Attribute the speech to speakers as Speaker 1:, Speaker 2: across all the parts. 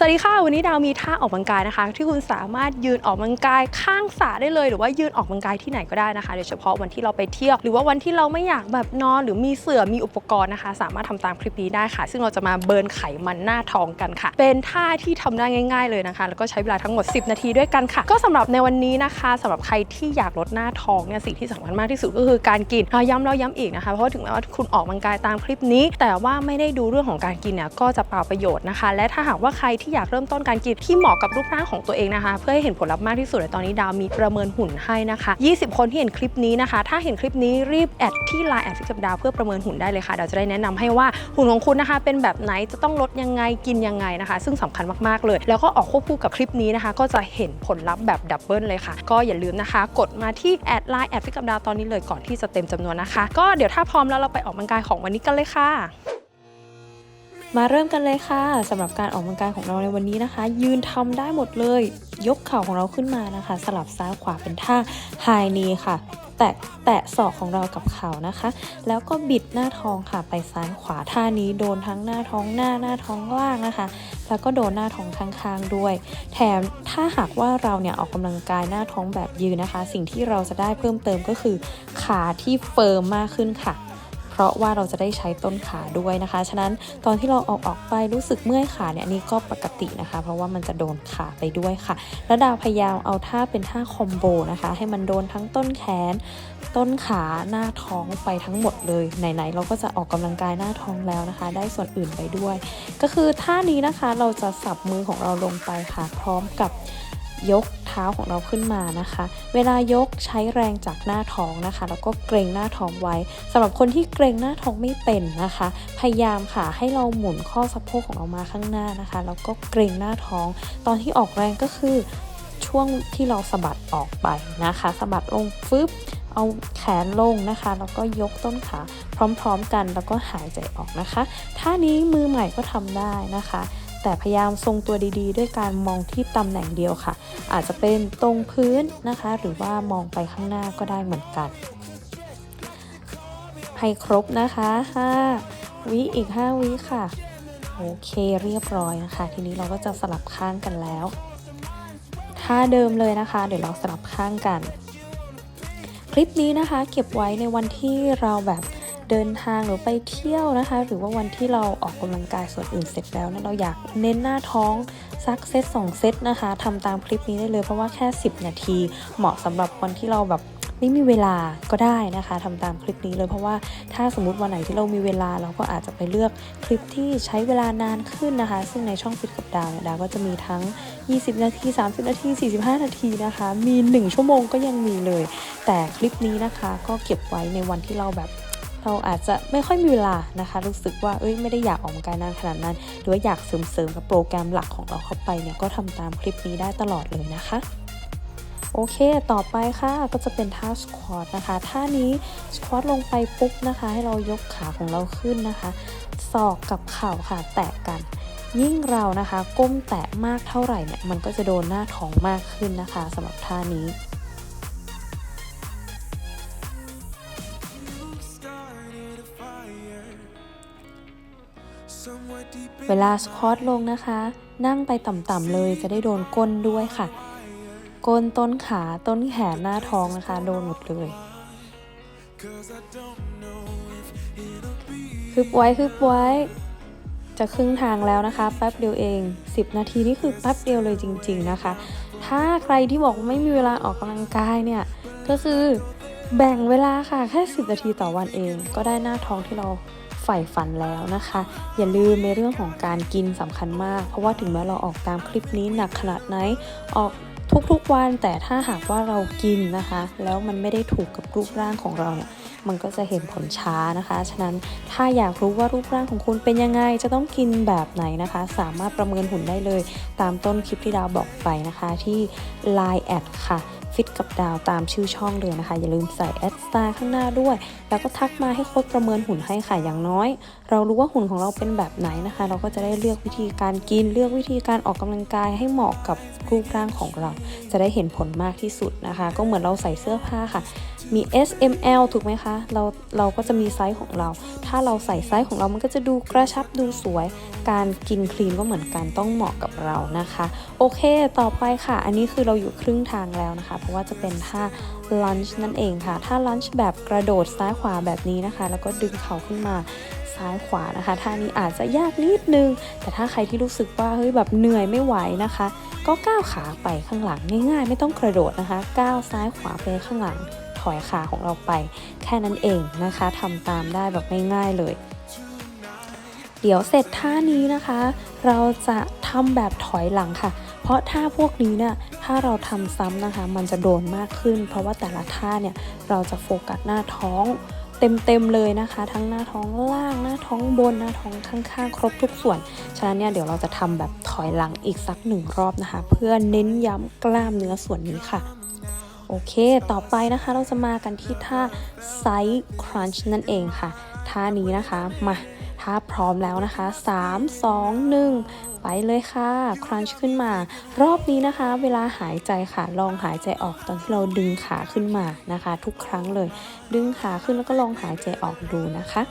Speaker 1: สวัสดีค่ะ วันนี้ดาวมีท่าออกกำลังกายนะคะ ที่คุณสามารถยืนออกกำลังกายข้างสระได้เลย หรือว่ายืนออกกำลังกายที่ไหนก็ได้นะคะโดยเฉพาะวันที่เราไปเที่ยว หรือว่าวันที่เราไม่อยากแบบนอน หรือมีเสื่อมีอุปกรณ์นะคะ สามารถทำตามคลิปนี้ได้ค่ะ ซึ่งเราจะมาเบิร์นไขมันหน้าท้องกันค่ะ เป็นท่าที่ทำได้ง่าย ๆเลยนะคะ แล้วก็ใช้เวลาทั้งหมด 10 นาทีด้วยกันค่ะ ก็สำหรับในวันนี้นะคะสำหรับใครที่อยากลดหน้าท้องเนี่ยสิ่งที่สำคัญมากที่สุดก็คือการกินเราย้ำแล้วย้ำอีกนะคะ เพราะถึงแม้ว่าคุณออกกำลังกายตามคลิปนี้ แต่ว่าไม่ได้ดูเรื่องของการกินเนี่ยก็จะเปล่าประโยชน์นะคะ และถ้าหากว่าใครทีอยากเริ่มต้นการกินที่เหมาะกับรูปร่างของตัวเองนะคะ เพื่อให้เห็นผลลัพธ์มากที่สุดในตอนนี้ดาวมีประเมินหุ่นให้นะคะ 20 คนที่เห็นคลิปนี้นะคะ ถ้าเห็นคลิปนี้รีบแอดที่ไลน์แอดฟิกกับดาวเพื่อประเมินหุ่นได้เลยค่ะดาวจะได้แนะนำให้ว่าหุ่นของคุณนะคะ เป็นแบบไหนจะต้องลดยังไงกินยังไงนะคะ ซึ่งสำคัญมากๆเลย แล้วก็ออกควบคู่กับคลิปนี้นะคะ ก็จะเห็นผลลัพธ์แบบดับเบิลเลยค่ะ ก็อย่าลืมนะคะ กดมาที่แอดไลน์แอดฟิกกับดาวตอนนี้เลยก่อนที่จะเต็มจำนวนนะคะ ก็เดี๋ยวถ้าพร้อมแล้วเราไปออกกำลังกายของวันนี้กันเลยค่ะ มาเริ่มกันเลยค่ะสำหรับการออกกำลังกายของเราในวันนี้นะคะ ยืนทำได้หมดเลย ยกเข่าของเราขึ้นมานะคะ สลับซ้ายขวาเป็นท่าไฮนีค่ะ แตะแตะศอกของเรากับเข่านะคะ แล้วก็บิดหน้าท้องค่ะ ไปซ้ายขวาท่านี้โดนทั้งหน้าท้องหน้าหน้าท้องล่างนะคะ แล้วก็โดนหน้าท้องข้างๆด้วย แถมถ้าหากว่าเราเนี่ยออกกำลังกายหน้าท้องแบบยืนนะคะ สิ่งที่เราจะได้เพิ่มเติมก็คือ ขาที่เฟิร์มมากขึ้นค่ะ ราะว่าเราจะได้ใช้ต้นขาด้วยนะคะ ฉะนั้นตอนที่เราออกออกไปรู้สึกเมื่อยขาเนี่ยนนี่ก็ปกตินะคะ เพราะว่ามันจะโดนขาไปด้วยค่ะ แล้วดาวพยายามเอาท่าเป็นท่าคอมโบนะคะ ให้มันโดนทั้งต้นแขน ต้นขาหน้าท้องไปทั้งหมดเลยไหนๆเราก็จะออกกำลังกายหน้าท้องแล้วนะคะ ได้ส่วนอื่นไปด้วย ก็คือท่านี้นะคะเราจะสับมือของเราลงไปค่ะ พร้อมกับ ยกเท้าของเราขึ้นมานะคะ เวลายกใช้แรงจากหน้าท้องนะคะ แล้วก็เกรงหน้าท้องไว้สำหรับคนที่เกรงหน้าท้องไม่เป็นนะคะ พยายามค่ะให้เราหมุนข้อสะโพกของเรามาข้างหน้านะคะ แล้วก็เกรงหน้าท้อง ตอนที่ออกแรงก็คือช่วงที่เราสะบัดออกไปนะคะสะบัดลงฟึบเอาแขนลงนะคะ แล้วก็ยกต้นขาพร้อมๆกันแล้วก็หายใจออกนะคะท่านี้มือใหม่ก็ทำได้นะคะ แต่พยายามทรงตัวดีๆ ด้วยการมองที่ตำแหน่งเดียวค่ะ อาจจะเป็นตรงพื้นนะคะ หรือว่ามองไปข้างหน้าก็ได้เหมือนกัน ให้ครบนะคะ 5 วิอีก 5 วิค่ะ โอเคเรียบร้อยนะคะ ทีนี้เราก็จะสลับข้างกันแล้วท่าเดิมเลยนะคะ เดี๋ยวเราสลับข้างกัน คลิปนี้นะคะ เก็บไว้ในวันที่เราแบบ เดินทางหรือไปเที่ยวนะคะ หรือว่าวันที่เราออกกำลังกายส่วนอื่นเสร็จแล้วนะเราอยากเน้นหน้าท้องสักเซต2เซตนะคะทำตามคลิปนี้ได้เลยเพราะว่าแค่ 10 นาที เหมาะสำหรับวันที่เราแบบไม่มีเวลาก็ได้นะคะทำตามคลิปนี้เลยเพราะว่าถ้าสมมติวันไหนที่เรามีเวลาเราก็อาจจะไปเลือกคลิปที่ใช้เวลานานขึ้นนะคะ ซึ่งในช่องฟิตกับดาวเนี่ยดาวก็จะมีทั้ง 20 นาที 30 นาที 45 นาทีนะคะ มี 1 ชั่วโมงก็ยังมีเลย แต่คลิปนี้นะคะก็เก็บไว้ในวันที่เราแบบ เราอาจจะไม่ค่อยมีเวลานะคะ รู้สึกว่าเอ้ยไม่ได้อยากออกกำลังกายนานขนาดนั้น หรือว่าอยากเสริมๆกับโปรแกรมหลักของเราเข้าไปเนี่ยก็ทำตามคลิปนี้ได้ตลอดเลยนะคะโอเค ต่อไปค่ะ ก็จะเป็นท่าสควอตนะคะ ท่านี้สควอตลงไปปุ๊บนะคะ ให้เรายกขาของเราขึ้นนะคะ ศอกกับเข่าค่ะ แตะกัน ยิ่งเรานะคะ ก้มแตะมากเท่าไหร่เนี่ย มันก็จะโดนหน้าท้องมากขึ้นนะคะสำหรับท่านี้ เวลาสควอตลงนะคะ นั่งไปต่ำๆเลยจะได้โดนก้นด้วยค่ะ ก้นต้นขาต้นแขนหน้าท้องนะคะ โดนหมดเลยคึบไว้คึบไว้ จะครึ่งทางแล้วนะคะ แป๊บเดียวเอง 10 นาทีนี่คือแป๊บเดียวเลยจริง ๆนะคะ ถ้าใครที่บอกไม่มีเวลาออกกำลังกายเนี่ย ก็คือแบ่งเวลาค่ะแค่ 10 นาทีต่อวันเอง ก็ได้หน้าท้องที่เรา ฝ่ฝันแล้วนะคะ อย่าลืมในเรื่องของการกินสำคัญมาก เพราะว่าถึงแม้เราออกตามคลิปนี้หนักขนาดไหนออกทุกๆวันแต่ถ้าหากว่าเรากินนะคะ แล้วมันไม่ได้ถูกกับรูปร่างของเราเนี่ยมันก็จะเห็นผลช้านะคะ ฉะนั้นถ้าอยากรู้ว่ารูปร่างของคุณเป็นยังไง จะต้องกินแบบไหนนะคะ สามารถประเมินหุ่นได้เลย ตามต้นคลิปที่ดาวบอกไปนะคะที่ Line แอดค่ะ ฟิตกับดาวตามชื่อช่องเลยนะคะ อย่าลืมใส่แอดสไตล์ข้างหน้าด้วย แล้วก็ทักมาให้โค้ดประเมินหุ่นให้ค่ะอย่างน้อย เรารู้ว่าหุ่นของเราเป็นแบบไหนนะคะ เราก็จะได้เลือกวิธีการกินเลือกวิธีการออกกำลังกายให้เหมาะกับรูปร่างของเรา จะได้เห็นผลมากที่สุดนะคะ ก็เหมือนเราใส่เสื้อผ้าค่ะ มี S M L ถูกไหมคะ เราเราก็จะมีไซส์ของเรา ถ้าเราใส่ไซส์ของเรามันก็จะดูกระชับดูสวย การกินคลีนก็เหมือนกันต้องเหมาะกับเรานะคะ โอเค ต่อไปค่ะ อันนี้คือเราอยู่ครึ่งทางแล้วนะคะ เพราะว่าจะเป็นท่า lunge นั่นเองค่ะ ถ้า lunge แบบกระโดดซ้ายขวาแบบนี้นะคะ แล้วก็ดึงเข่าขึ้นมาซ้ายขวานะคะ ท่านี้อาจจะยากนิดนึง แต่ถ้าใครที่รู้สึกว่าเฮ้ยแบบเหนื่อยไม่ไหวนะคะ ก็ก้าวขาไปข้างหลังง่ายๆ ไม่ต้องกระโดดนะคะ ก้าวซ้ายขวาไปข้างหลัง อยขาของเราไป แค่นั้นเองนะคะทำตามได้แบบง่ายๆเลย เดี๋ยวเสร็จท่านี้นะคะ เราจะทำแบบถอยหลังค่ะ เพราะท่าพวกนี้เนี่ยถ้าเราทำซ้ำนะคะ มันจะโดนมากขึ้น เพราะว่าแต่ละท่าเนี่ยเราจะโฟกัสหน้าท้องเต็มๆเลยนะคะ ทั้งหน้าท้องล่างหน้าท้องบนหน้าท้องข้างๆ ครบทุกส่วน ฉะนั้นเนี่ยเดี๋ยวเราจะทำแบบถอยหลังอีกสักหนึ่งรอบนะคะ เพื่อเน้นย้ำกล้ามเนื้อส่วนนี้ค่ะ โอเค ต่อไปนะคะเราจะมากันที่ท่าไซส์ครันช์นั่นเองค่ะ ท่านี้นะคะ มา ถ้าพร้อมแล้วนะคะ 3 2 1 ไปเลยค่ะครันช์ขึ้นมา รอบนี้นะคะ เวลาหายใจค่ะ ลองหายใจออกตอนที่เราดึงขาขึ้นมานะคะ ทุกครั้งเลย ดึงขาขึ้นแล้วก็ลองหายใจออกดูนะคะ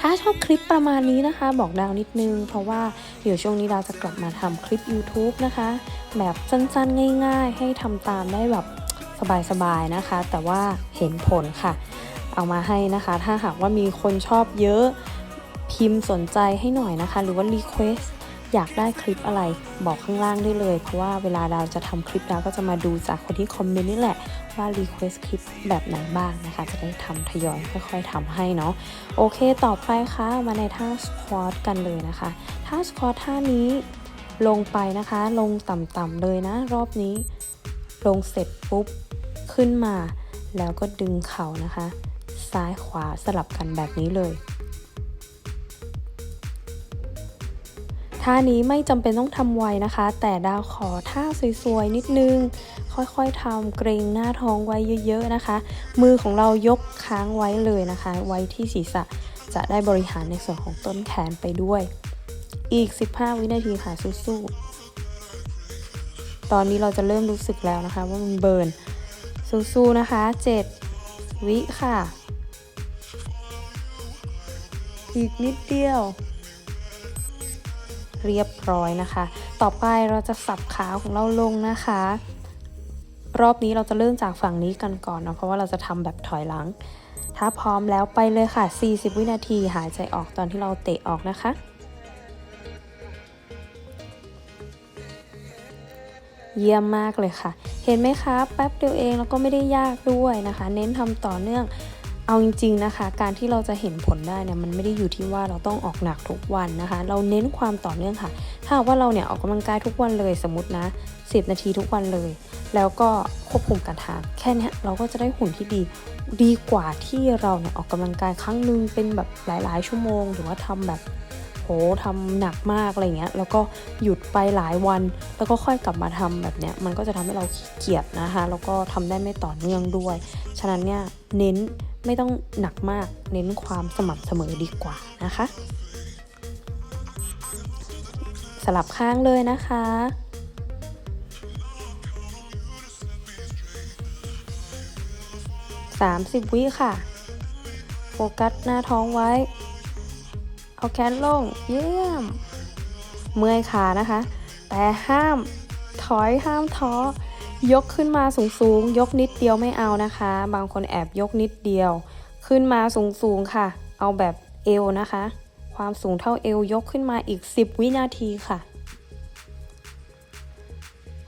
Speaker 1: ถ้าชอบคลิปประมาณนี้นะคะ บอกดาวนิดนึง เพราะว่าเดี๋ยวช่วงนี้ดาวจะกลับมาทำคลิป YouTube นะคะ แบบสั้นๆ ง่าย ๆ ให้ทำตามได้แบบสบายๆนะคะ แต่ว่าเห็นผลค่ะ เอามาให้นะคะ ถ้าหากว่ามีคนชอบเยอะพิมพ์สนใจให้หน่อยนะคะ หรือว่ารีเควส t อยากได้คลิปอะไรบอกข้างล่างได้เลย เพราะว่าเวลาดาวจะทำคลิปดาวก็จะมาดูจากคนที่คอมเมนต์นี่แหละ ว่า Request คลิปแบบไหนบ้างนะคะ จะได้ทำทยอยค่อยๆทำให้เนาะโอเคต่อไปค่ะมาในท่าสควอตกันเลยนะคะท่าสควอตท่านี้ลงไปนะคะ ลงต่ำๆเลยนะ รอบนี้ ลงเสร็จปุ๊บขึ้นมา แล้วก็ดึงเข่านะคะ ซ้ายขวาสลับกันแบบนี้เลย ท่านี้ไม่จำเป็นต้องทำไวนะคะ แต่ดาวขอท่าสวยๆนิดนึง ค่อยๆทำเกรงหน้าท้องไว้เยอะๆนะคะ มือของเรายกค้างไว้เลยนะคะ ไว้ที่ศีรษะจะได้บริหารในส่วนของต้นแขนไปด้วย อีก 15 วินาทีค่ะสู้ๆตอนนี้เราจะเริ่มรู้สึกแล้วนะคะ ว่ามันเบิร์นสู้ๆนะคะ 7 วิค่ะ อีกนิดเดียว เรียบร้อยนะคะ ต่อไปเราจะสับขาของเราลงนะคะ รอบนี้เราจะเริ่มจากฝั่งนี้กันก่อนเนาะเพราะว่าเราจะทำแบบถอยหลัง ถ้าพร้อมแล้วไปเลยค่ะ 40 วินาทีหายใจออกตอนที่เราเตะออกนะคะเยี่ยมมากเลยค่ะ เห็นไหมคะ แป๊บเดียวเองแล้วก็ไม่ได้ยากด้วยนะคะ เน้นทำต่อเนื่อง เอาจริงๆนะคะ การที่เราจะเห็นผลได้เนี่ยมันไม่ได้อยู่ที่ว่าเราต้องออกหนักทุกวันนะคะ เราเน้นความต่อเนื่องค่ะ ถ้าว่าเราเนี่ยออกกำลังกายทุกวันเลยสมมตินะ 10 นาทีทุกวันเลย แล้วก็ควบคุมการทานแค่นี้เราก็จะได้หุ่นที่ดีดีกว่าที่เราเนี่ยออกกำลังกายครั้งหนึ่งเป็นแบบหลายๆ ชั่วโมง หรือว่าทำแบบโหทำหนักมากอะไรเงี้ย แล้วก็หยุดไปหลายวัน แล้วก็ค่อยกลับมาทำแบบเนี้ย มันก็จะทำให้เราขี้เกียจนะคะ แล้วก็ทำได้ไม่ต่อเนื่องด้วย ฉะนั้นเนี่ยเน้นไม่ต้องหนักมากเน้นความสม่ำเสมอดีกว่านะคะ สลับข้างเลยนะคะ30วิค่ะ โฟกัสหน้าท้องไว้ เอาแขนลง เยี่ยม เมื่อยขานะคะ แต่ห้ามถอยห้ามท้อ ยกขึ้นมาสูงๆ ยกนิดเดียวไม่เอานะคะ บางคนแอบยกนิดเดียว ขึ้นมาสูงๆค่ะ เอาแบบเอวนะคะ ความสูงเท่าเอวยกขึ้นมาอีก 10 วินาทีค่ะ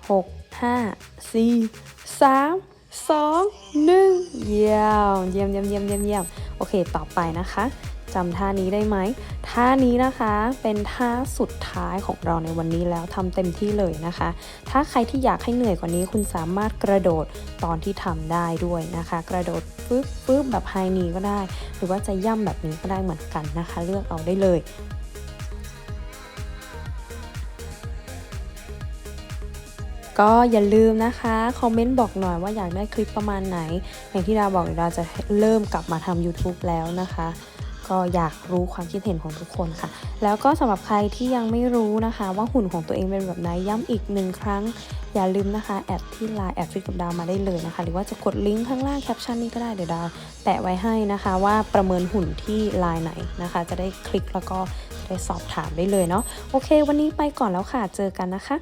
Speaker 1: 6 5 4 3 2 1 เยี่ยมเยี่ยมเยี่ยมเยี่ยมเยี่ยมเยี่ยมโอเค ต่อไปนะคะ จำท่านี้ได้ไหม ท่านี้นะคะเป็นท่าสุดท้ายของเราในวันนี้แล้วทำเต็มที่เลยนะคะ ถ้าใครที่อยากให้เหนื่อยกว่านี้คุณสามารถกระโดดตอนที่ทำได้ด้วยนะคะ กระโดดฟึบฟึบแบบไฮนีก็ได้ หรือว่าจะย่ำแบบนี้ก็ได้เหมือนกันนะคะ เลือกเอาได้เลยกก็อย่าลืมนะคะ คอมเมนต์บอกหน่อยว่าอยากได้คลิปประมาณไหน อย่างที่ดาบอกเดี๋ยวดาจะเริ่มกลับมาทำ YouTube แล้วนะคะ ก็อยากรู้ความคิดเห็นของทุกคนค่ะ แล้วก็สำหรับใครที่ยังไม่รู้นะคะ ว่าหุ่นของตัวเองเป็นแบบไหนย้ำอีกหนึ่งครั้ง อย่าลืมนะคะแอดที่ไลน์แอดฟิตกับดาวมาได้เลยนะคะ หรือว่าจะกดลิงก์ข้างล่างแคปชั่นนี้ก็ได้เดี๋ยวดาวแปะไว้ให้นะคะว่าประเมินหุ่นที่ไลน์ไหนนะคะ จะได้คลิกแล้วก็ได้สอบถามได้เลยเนาะโอเค วันนี้ไปก่อนแล้วค่ะเจอกันนะคะ